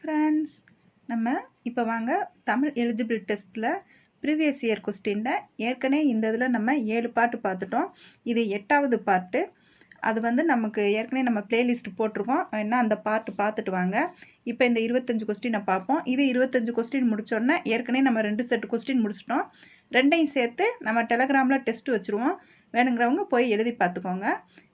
Friends நம்ம இப்போ வாங்க தமிழ் எலிஜிபிள் டெஸ்ட்டில் ப்ரீவியஸ் இயர் கொஸ்டினில் ஏற்கனவே இந்த இதில் நம்ம ஏழு பாட்டு பார்த்துட்டோம். இது எட்டாவது பாட்டு அது வந்து நமக்கு ஏற்கனவே நம்ம பிளேலிஸ்ட் போட்டிருக்கோம். என்ன அந்த பார்ட் பார்த்துட்டு வாங்க. இப்போ இந்த இருபத்தஞ்சு கொஸ்டினை பார்ப்போம். இது இருபத்தஞ்சு கொஸ்டின் முடித்தோடனே ஏற்கனவே நம்ம ரெண்டு செட் கொஸ்டின் முடிச்சிட்டோம். ரெண்டையும் சேர்த்து நம்ம டெலகிராமில் டெஸ்ட் வச்சுருவோம். வேணுங்கிறவங்க போய் எழுதி பார்த்துக்கோங்க.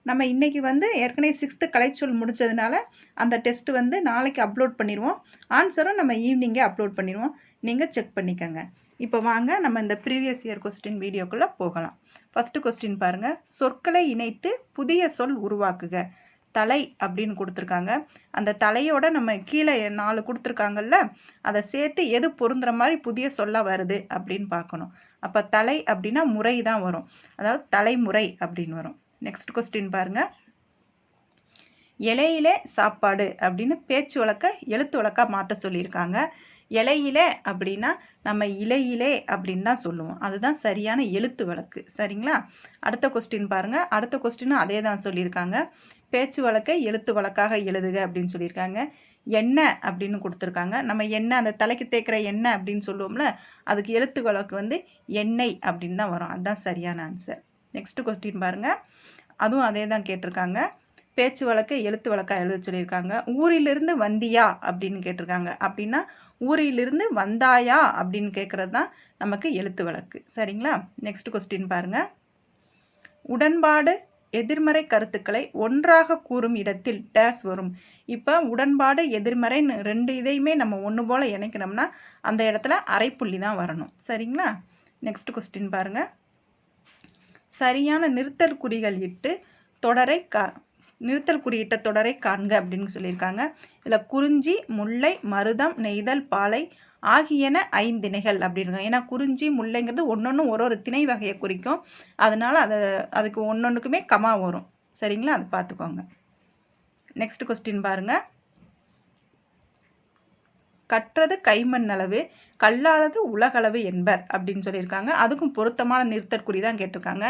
நம்ம இன்றைக்கி வந்து ஏற்கனவே சிக்ஸ்த்து கலைச்சொல் முடிச்சதுனால அந்த டெஸ்ட் வந்து நாளைக்கு அப்லோட் பண்ணிடுவோம் ஆன்சரும் நம்ம ஈவினிங்கே அப்லோட் பண்ணிடுவோம் நீங்கள் செக் பண்ணிக்கோங்க. இப்போ வாங்க நம்ம இந்த ப்ரீவியஸ் இயர் கொஸ்டின் வீடியோக்குள்ளே போகலாம். ஃபஸ்ட்டு கொஸ்டின் பாருங்கள் சொற்களை இணைத்து புதிய சொல் உருவாக்குக. தலை அப்படின்னு கொடுத்துருக்காங்க. அந்த தலையோட நம்ம கீழே நாலு கொடுத்துருக்காங்கல்ல அதை சேர்த்து எது பொருந்துற மாதிரி புதிய சொல்ல வருது அப்படின்னு பார்க்கணும். அப்போ தலை அப்படின்னா முறை தான் வரும். அதாவது தலைமுறை அப்படின்னு வரும். நெக்ஸ்ட் கொஸ்டின் பாருங்கள் இலையிலே சாப்பாடு அப்படின்னு பேச்சு வழக்க எழுத்து வழக்காக மாற்ற சொல்லியிருக்காங்க. இலையிலே அப்படின்னா நம்ம இலையிலே அப்படின்னு தான் சொல்லுவோம். அதுதான் சரியான எழுத்து வழக்கு. சரிங்களா? அடுத்த கொஸ்டின் பாருங்கள் அடுத்த கொஸ்டினும் அதே தான் சொல்லியிருக்காங்க. பேச்சு வழக்கை எழுத்து வழக்காக எழுதுக அப்படின்னு சொல்லியிருக்காங்க. எண்ணெய் அப்படின்னு கொடுத்துருக்காங்க. நம்ம எண்ணெய் அந்த தலைக்கு தேய்க்கிற எண்ணெய் அப்படின்னு சொல்லுவோம்ல அதுக்கு எழுத்து வழக்கு வந்து எண்ணெய் அப்படின்னு தான் வரும். அதுதான் சரியான ஆன்சர் நெக்ஸ்ட் கொஸ்டின் பாருங்கள் அதுவும் அதே தான் கேட்டிருக்காங்க. பேச்சு வழக்கை எழுத்து வழக்காக எழுத சொல்லியிருக்காங்க. ஊரிலிருந்து வந்தியா அப்படின்னு கேட்டிருக்காங்க. அப்படின்னா ஊரிலிருந்து வந்தாயா அப்படின்னு கேட்குறது தான் நமக்கு எழுத்து வழக்கு. சரிங்களா? நெக்ஸ்ட் கொஸ்டின் பாருங்கள் உடன்பாடு எதிர்மறை கருத்துக்களை ஒன்றாக கூறும் இடத்தில் டேஸ் வரும். இப்போ உடன்பாடு எதிர்மறைன்னு ரெண்டு இதையுமே நம்ம ஒன்று போல் இணைக்கணும்னா அந்த இடத்துல அரைப்புள்ளி தான் வரணும். சரிங்களா? நெக்ஸ்ட் கொஸ்டின் பாருங்கள் சரியான நிறுத்தல் குறிகள் இட்டு தொடரை க நிறுத்தல் குறியிட்ட தொடரை காண்க அப்படின்னு சொல்லியிருக்காங்க. இதில் குறிஞ்சி முல்லை மருதம் நெய்தல் பாலை ஆகியன ஐந்திணைகள் அப்படிங்க ஏன்னா குறிஞ்சி முல்லைங்கிறது ஒன்று ஒரு ஒரு திணை வகையை குறிக்கும். அதனால் அதை அதுக்கு ஒன்றொன்றுக்குமே கமா வரும். சரிங்களா? அதை பார்த்துக்கோங்க. நெக்ஸ்ட் கொஸ்டின் பாருங்கள் கற்றது கைமண் அளவு. கல்லாதது உலகளவு என்பர் அப்படின்னு சொல்லியிருக்காங்க. அதுக்கும் பொருத்தமான நிறுத்தற்குறி தான் கேட்டிருக்காங்க.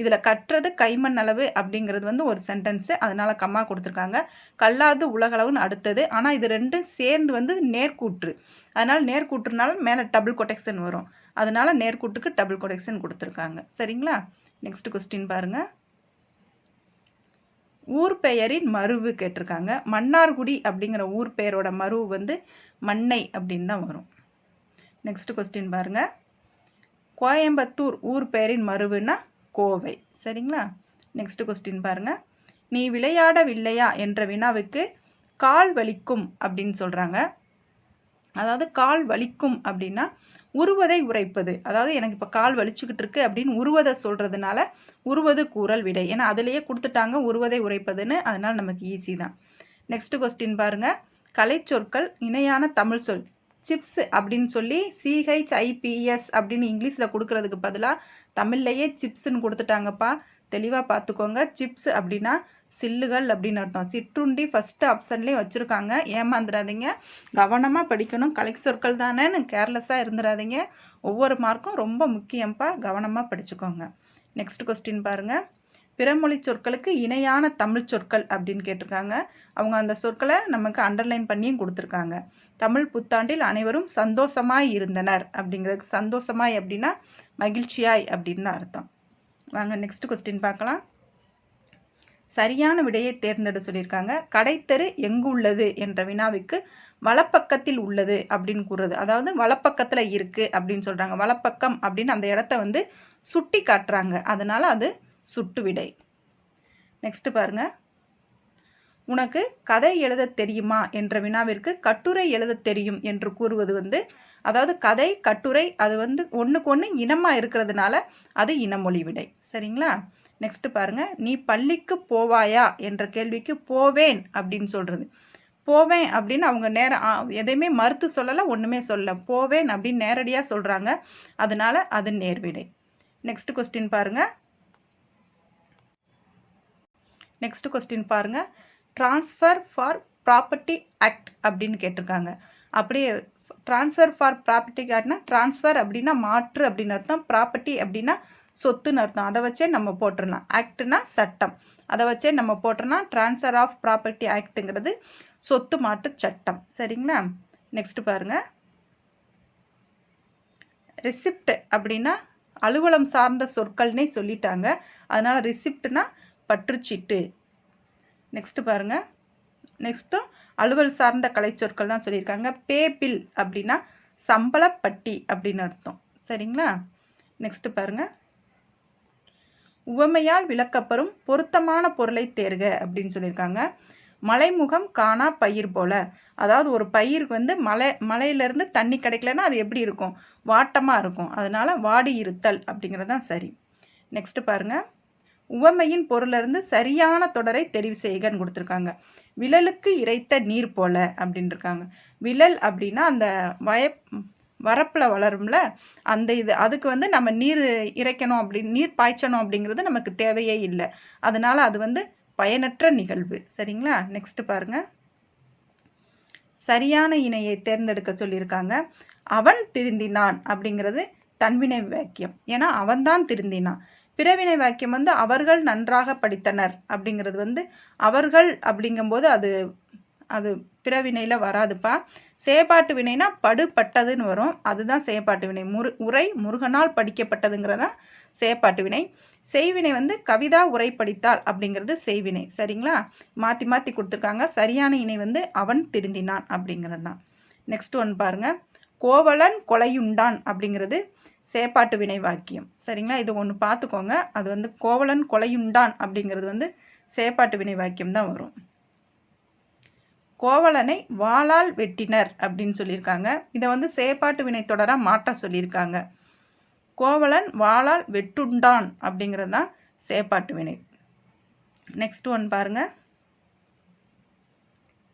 இதில் கற்றது கைமண் அளவு அப்படிங்கிறது வந்து ஒரு சென்டென்ஸு அதனால் கம்மா கொடுத்துருக்காங்க. கல்லாது உலகளவுன்னு அடுத்தது. ஆனால் இது ரெண்டும் சேர்ந்து வந்து நேர்கூற்று. அதனால் நேர்கூற்றுனால மேலே டபுள் கொட்டெக்ஷன் வரும். அதனால் நேர்கூட்டுக்கு டபுள் கொட்டெக்ஷன் கொடுத்துருக்காங்க. சரிங்களா? நெக்ஸ்ட் கொஸ்டின் பாருங்கள் ஊர் பெயரின் மருவு கேட்டிருக்காங்க. மன்னார்குடி அப்படிங்கிற ஊர் பெயரோட மருவு வந்து மண்ணை அப்படின்னு தான் வரும். நெக்ஸ்ட் கொஸ்டின் பாருங்கள் கோயம்புத்தூர் ஊர் பெயரின் மருவுன்னா கோவை. சரிங்களா? நெக்ஸ்ட் கொஸ்டின் பாருங்கள் நீ விளையாடவில்லையா என்ற வினாவுக்கு கால் வலிக்கும் அப்படின்னு சொல்கிறாங்க அதாவது கால் வலிக்கும் அப்படின்னா உருவதை உரைப்பது. அதாவது எனக்கு இப்போ கால் வலிச்சுக்கிட்டு இருக்கு அப்படின்னு உருவதை சொல்கிறதுனால உருவது கூறல் விடை. ஏன்னா அதிலேயே கொடுத்துட்டாங்க உருவதை உரைப்பதுன்னு. அதனால் நமக்கு ஈஸி தான். நெக்ஸ்ட் கொஸ்டின் பாருங்கள் கலை சொற்கள் இணையான தமிழ் சொல் சிப்ஸ் அப்படின்னு சொல்லி சிஹெச்ஐபிஎஸ் அப்படின்னு இங்கிலீஷில் கொடுக்கறதுக்கு பதிலாக தமிழ்லையே சிப்ஸுன்னு கொடுத்துட்டாங்கப்பா. தெளிவாக பார்த்துக்கோங்க சிப்ஸ் அப்படின்னா சில்லுகள் அப்படின்னு அர்த்தம். சிற்றுண்டி ஃபஸ்ட்டு ஆப்ஷன்லேயே வச்சுருக்காங்க. ஏமாந்துடாதீங்க. கவனமாக படிக்கணும். கலை சொற்கள் தானேன்னு கேர்லெஸ்ஸாக இருந்துடாதீங்க. ஒவ்வொரு மார்க்கும் ரொம்ப முக்கியம்ப்பா. கவனமாக படிச்சுக்கோங்க. நெக்ஸ்ட் கொஸ்டின் பாருங்கள் பிறமொழி சொற்களுக்கு இணையான தமிழ் சொற்கள் அப்படின்னு கேட்டிருக்காங்க. அவங்க அந்த சொற்களை நமக்கு அண்டர்லைன் பண்ணியும் கொடுத்துருக்காங்க. தமிழ் புத்தாண்டில் அனைவரும் சந்தோஷமாய் இருந்தனர் அப்படிங்கிறது. சந்தோஷமாய் அப்படின்னா மகிழ்ச்சியாய் அப்படின்னு தான் அர்த்தம். வாங்க நெக்ஸ்ட் கொஸ்டின் பார்க்கலாம். சரியான விடையை தேர்ந்தெடு சொல்லியிருக்காங்க. கடைத்தெரு எங்கு உள்ளது என்ற வினாவுக்கு வலப்பக்கத்தில் உள்ளது அப்படின்னு கூறுறது. அதாவது வலப்பக்கத்தில் இருக்குது அப்படின்னு சொல்கிறாங்க வலப்பக்கம் அப்படின்னு அந்த இடத்த வந்து சுட்டி காட்டுறாங்க. அதனால் அது சுட்டு விடை. நெக்ஸ்ட்டு பாருங்கள் உனக்கு கதை எழுத தெரியுமா என்ற வினாவிற்கு கட்டுரை எழுத தெரியும் என்று கூறுவது வந்து அதாவது கதை கட்டுரை அது வந்து ஒன்றுக்கு ஒன்று இனமாக இருக்கிறதுனால அது இனமொழி விடை. சரிங்களா? நெக்ஸ்ட்டு பாருங்கள் நீ பள்ளிக்கு போவாயா? என்ற கேள்விக்கு போவேன் அப்படின்னு சொல்கிறது போவேன் அப்படின்னு அவங்க நேரம் எதையுமே மறுத்து சொல்லலை ஒன்றுமே சொல்ல போவேன் அப்படின்னு நேரடியாக சொல்கிறாங்க அதனால் அது நேர்விடை. நெக்ஸ்ட் கொஸ்டின் பாருங்கள் நெக்ஸ்ட் கொஸ்டின் பாருங்கள் ட்ரான்ஸ்ஃபர் ஃபார் ப்ராப்பர்ட்டி ஆக்ட் அப்படின்னு கேட்டிருக்காங்க. அப்படியே ட்ரான்ஸ்ஃபர் ஃபார் ப்ராப்பர்ட்டி ஆக்ட்னா ட்ரான்ஸ்ஃபர் அப்படின்னா மாற்று அப்படின்னு அர்த்தம். ப்ராப்பர்ட்டி அப்படின்னா சொத்துன்னு அர்த்தம். அதை வச்சே நம்ம போட்டுடலாம் ஆக்ட்னா சட்டம். அதை வச்சே நம்ம போட்டோம்னா ட்ரான்ஸ்ஃபர் ஆஃப் ப்ராப்பர்ட்டி ஆக்ட்டுங்கிறது சொத்து மாட்டு சட்டம். சரிங்களா? நெக்ஸ்ட் பாருங்க. ரிசிப்ட் அப்படின்னா அலுவலம் சார்ந்த சொற்கள்னே சொல்லிட்டாங்க. அதனால ரிசிப்ட்னா பற்றுச்சீட்டு. நெக்ஸ்ட் பாருங்க. நெக்ஸ்ட்டும் அலுவல் சார்ந்த கலை சொற்கள் தான் சொல்லியிருக்காங்க. பே பில் அப்படின்னா சம்பளப்பட்டி அப்படின்னு அர்த்தம். சரிங்களா? நெக்ஸ்ட் பாருங்க. உவமையால் விளக்கப்பெறும் பொருத்தமான பொருளை தேர்க அப்படின்னு சொல்லியிருக்காங்க. மலைமுகம் காணா பயிர் போல. அதாவது ஒரு பயிருக்கு வந்து மலை மலையிலேருந்து தண்ணி கிடைக்கலன்னா அது எப்படி இருக்கும்? வாட்டமாக இருக்கும். அதனால வாடி இருத்தல் அப்படிங்கிறது தான் சரி. நெக்ஸ்ட் பாருங்க. உவமையின் பொருளிலிருந்து சரியான தொடரை தெரிவு செய்கன்னு கொடுத்துருக்காங்க. விழலுக்கு இறைத்த நீர் போல அப்படின்னு இருக்காங்க விழல் அப்படின்னா அந்த வய வரப்பில் வளரும்ல அந்த இது அதுக்கு வந்து நம்ம நீர் இறைக்கணும் அப்படின்னு நீர் பாய்ச்சணும் அப்படிங்கிறது நமக்கு தேவையே இல்லை. அதனால் அது வந்து பயனற்ற நிகழ்வு. சரிங்களா? நெக்ஸ்ட் பாருங்க. சரியான இணையை தேர்ந்தெடுக்க சொல்லியிருக்காங்க. அவன் திருந்தினான் அப்படிங்கிறது தன்வினை வாக்கியம். ஏன்னா அவன்தான் திருந்தினான். பிறவினை வாக்கியம் வந்து அவர்கள் நன்றாக படித்தனர் அப்படிங்கிறது வந்து அவர்கள் அப்படிங்கும்போது அது அது பிறவினையில் வராதுப்பா. செயப்பாட்டு வினைனா படுபட்டதுன்னு வரும். அதுதான் செயப்பாட்டு வினை. முரு உரை முருகனால் படிக்கப்பட்டதுங்கிறதான் செயப்பாட்டு வினை. செய்வினை வந்து கவிதா உரை படித்தாள் அப்படிங்கிறது செய்வினை. சரிங்களா? மாற்றி மாற்றி கொடுத்துருக்காங்க. சரியான இணை வந்து அவன் திருந்தினான் அப்படிங்கிறது தான் நெக்ஸ்ட் ஒன் பாருங்க. கோவலன் கொலையுண்டான் அப்படிங்கிறது சேப்பாட்டு வினை வாக்கியம். சரிங்களா? இது ஒன்று பார்த்துக்கோங்க. அது வந்து கோவலன் கொலையுண்டான் அப்படிங்கிறது வந்து சேப்பாட்டு வினை வாக்கியம் தான் வரும். கோவலனை வாளால் வெட்டினர் அப்படின்னு சொல்லியிருக்காங்க. இதை வந்து சேப்பாட்டு வினை தொடராக மாற்ற சொல்லியிருக்காங்க. கோவலன் வாளால் வெட்டுண்டான் அப்படிங்கிறது தான் சேப்பாட்டு வினை. நெக்ஸ்ட் ஒன் பாருங்க.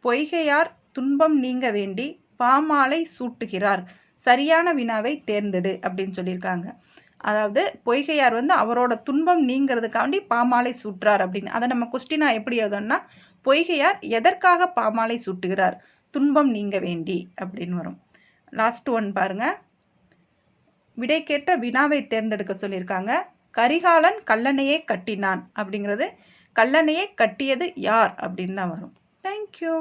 பொய்கையார் துன்பம் நீங்க வேண்டி பாமாலை சூட்டுகிறார். சரியான வினாவை தேர்ந்தெடு அப்படின்னு சொல்லியிருக்காங்க. அதாவது பொய்கையார் வந்து அவரோட துன்பம் நீங்கிறதுக்காண்டி பாமாலை சூட்டுறார் அப்படின்னு. அதை நம்ம கொஸ்டினாக எப்படி எழுதணும்னா பொய்கையார் எதற்காக பாமாலை சூட்டுகிறார்? துன்பம் நீங்க வேண்டி அப்படின்னு வரும். லாஸ்ட் ஒன் பாருங்க. விடை கேட்ட வினாவை தேர்ந்தெடுக்க சொல்லியிருக்காங்க. கரிகாலன் கல்லணையை கட்டினான் அப்படிங்கிறது கல்லணையை கட்டியது யார் அப்படின்னு தான் வரும். தேங்க்யூ